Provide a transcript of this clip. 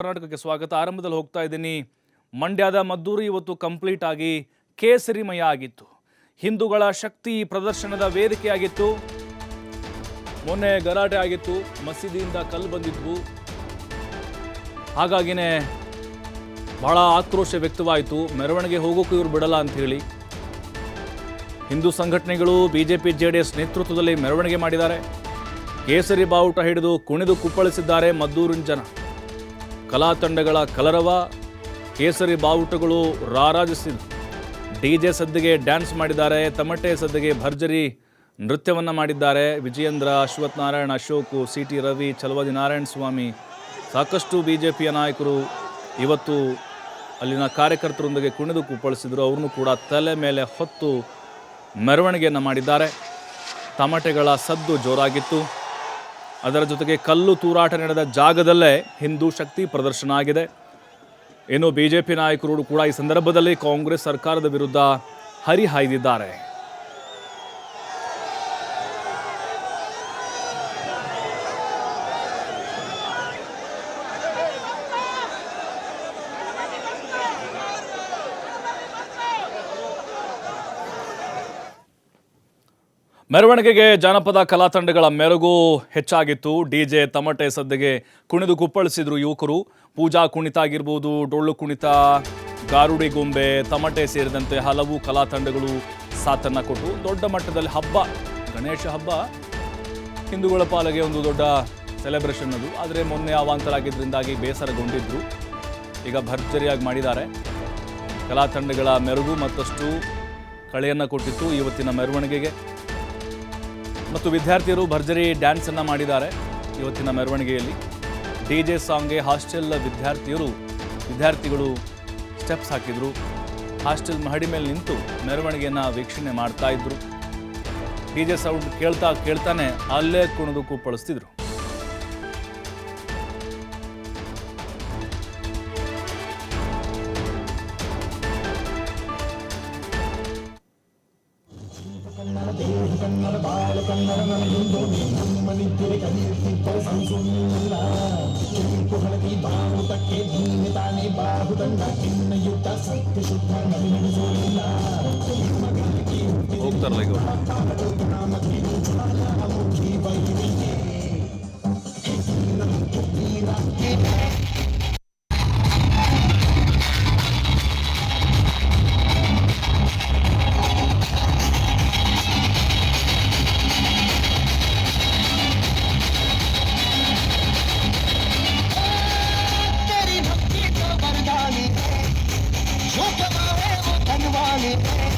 ಕರ್ನಾಟಕಕ್ಕೆ ಸ್ವಾಗತ. ಆರಂಭದಲ್ಲಿ ಹೋಗ್ತಾ ಇದ್ದೀನಿ. ಮಂಡ್ಯದ ಮದ್ದೂರು ಇವತ್ತು ಕಂಪ್ಲೀಟ್ ಆಗಿ ಕೇಸರಿಮಯ ಆಗಿತ್ತು. ಹಿಂದೂಗಳ ಶಕ್ತಿ ಪ್ರದರ್ಶನದ ವೇದಿಕೆಯಾಗಿತ್ತು. ಮೊನ್ನೆ ಗಲಾಟೆ ಆಗಿತ್ತು. ಮಸೀದಿಯಿಂದ ಕಲ್ಲು ಬಂದಿದ್ವು. ಹಾಗಾಗಿನೇ ಬಹಳ ಆಕ್ರೋಶ ವ್ಯಕ್ತವಾಯಿತು. ಮೆರವಣಿಗೆ ಹೋಗೋಕ್ಕೂ ಇವರು ಬಿಡಲ್ಲ ಅಂತ ಹೇಳಿ ಹಿಂದೂ ಸಂಘಟನೆಗಳು, ಬಿಜೆಪಿ, ಜೆಡಿಎಸ್ ನೇತೃತ್ವದಲ್ಲಿ ಮೆರವಣಿಗೆ ಮಾಡಿದ್ದಾರೆ. ಕೇಸರಿ ಬಾವುಟ ಹಿಡಿದು ಕುಣಿದು ಕುಪ್ಪಳಿಸಿದ್ದಾರೆ ಮದ್ದೂರಿನ ಜನ. ಕಲಾ ತಂಡಗಳ ಕಲರವ, ಕೇಸರಿ ಬಾವುಟಗಳು ರಾರಾಜಿಸಿದ ಡಿ ಜೆ ಸದ್ದಿಗೆ ಡ್ಯಾನ್ಸ್ ಮಾಡಿದ್ದಾರೆ, ತಮಟೆ ಸದ್ದಿಗೆ ಭರ್ಜರಿ ನೃತ್ಯವನ್ನು ಮಾಡಿದ್ದಾರೆ. ವಿಜಯೇಂದ್ರ ಅಶ್ವಥ್ ನಾರಾಯಣ ಅಶೋಕ್, ಸಿ ಟಿ ರವಿ ಚಲವಾದಿ ನಾರಾಯಣ ಸ್ವಾಮಿ, ಸಾಕಷ್ಟು ಬಿ ಜೆ ಪಿಯ ನಾಯಕರು ಇವತ್ತು ಅಲ್ಲಿನ ಕಾರ್ಯಕರ್ತರೊಂದಿಗೆ ಕುಣಿದು ಕುಪ್ಪಳಿಸಿದರು. ಅವ್ರನ್ನೂ ಕೂಡ ತಲೆ ಮೇಲೆ ಹೊತ್ತು ಮೆರವಣಿಗೆಯನ್ನು ಮಾಡಿದ್ದಾರೆ. ತಮಟೆಗಳ ಸದ್ದು ಜೋರಾಗಿತ್ತು. ಅದರ ಜೊತೆಗೆ ಕಲ್ಲು ತೂರಾಟ ನಡೆದ ಜಾಗದಲ್ಲೇ ಹಿಂದೂ ಶಕ್ತಿ ಪ್ರದರ್ಶನ ಆಗಿದೆ. ಇನ್ನು ಬಿಜೆಪಿ ನಾಯಕರು ಕೂಡ ಈ ಸಂದರ್ಭದಲ್ಲಿ ಕಾಂಗ್ರೆಸ್ ಸರ್ಕಾರದ ವಿರುದ್ಧ ಹರಿಹಾಯ್ದಿದ್ದಾರೆ. ಮೆರವಣಿಗೆಗೆ ಜಾನಪದ ಕಲಾ ತಂಡಗಳ ಮೆರುಗು ಹೆಚ್ಚಾಗಿತ್ತು. ಡಿಜೆ ತಮಟೆ ಸದ್ದಿಗೆ ಕುಣಿದು ಕುಪ್ಪಳಿಸಿದ್ರು ಯುವಕರು. ಪೂಜಾ ಕುಣಿತ ಆಗಿರ್ಬೋದು, ಡೊಳ್ಳು ಕುಣಿತ, ಗಾರುಡಿ ಗೊಂಬೆ, ತಮಟೆ ಸೇರಿದಂತೆ ಹಲವು ಕಲಾ ತಂಡಗಳು ಸಾಥನ್ನ ಕೊಟ್ಟು ದೊಡ್ಡ ಮಟ್ಟದಲ್ಲಿ ಹಬ್ಬ, ಗಣೇಶ ಹಬ್ಬ, ಹಿಂದೂಗಳ ಪಾಲಿಗೆ ಒಂದು ದೊಡ್ಡ ಸೆಲೆಬ್ರೇಷನ್ ಅದು. ಆದರೆ ಮೊನ್ನೆ ಅವಾಂತರ ಆಗಿದ್ದರಿಂದಾಗಿ ಬೇಸರಗೊಂಡಿದ್ರು. ಈಗ ಭರ್ಜರಿಯಾಗಿ ಮಾಡಿದ್ದಾರೆ. ಕಲಾ ತಂಡಗಳ ಮೆರುಗು ಮತ್ತಷ್ಟು ಕಳೆಯನ್ನು ಕೊಟ್ಟಿತ್ತು. ಇವತ್ತಿನ ಮೆರವಣಿಗೆಗೆ ಮತ್ತು ವಿದ್ಯಾರ್ಥಿಯರು ಭರ್ಜರಿ ಡ್ಯಾನ್ಸನ್ನು ಮಾಡಿದ್ದಾರೆ ಇವತ್ತಿನ ಮೆರವಣಿಗೆಯಲ್ಲಿ. ಡಿ ಜೆ ಸಾಂಗ್ಗೆ ಹಾಸ್ಟೆಲ್ ವಿದ್ಯಾರ್ಥಿಯರು ವಿದ್ಯಾರ್ಥಿಗಳು ಸ್ಟೆಪ್ಸ್ ಹಾಕಿದರು. ಹಾಸ್ಟೆಲ್ ಮಹಡಿ ಮೇಲೆ ನಿಂತು ಮೆರವಣಿಗೆಯನ್ನು ವೀಕ್ಷಣೆ ಮಾಡ್ತಾ ಇದ್ರು. ಡಿ ಜೆ ಸೌಂಡ್ ಕೇಳ್ತಾ ಕೇಳ್ತಾನೆ ಅಲ್ಲೇ ಕುಣಿದು ಕನ್ನಡನಲ್ಲೊಂದು ಮಣಿಪುರಿ ಕವಿಯುತ್ತಿದ್ದ ಸಂಸುಳ್ಳ ಕುಹಳದಿ ಬಾಹುಟಕ್ಕೆ ನೀನೆ ತಾನೇ ಬಾಹುದಂಡ ಕಿನ್ನಯುತ ಸತ್ಯ ಶುದ್ಧ ನವಿ ನಡೆಸೋಳಿಲ್ಲ ಹೋಗ್ತಾರಲ್ಲ ಈಗ falling.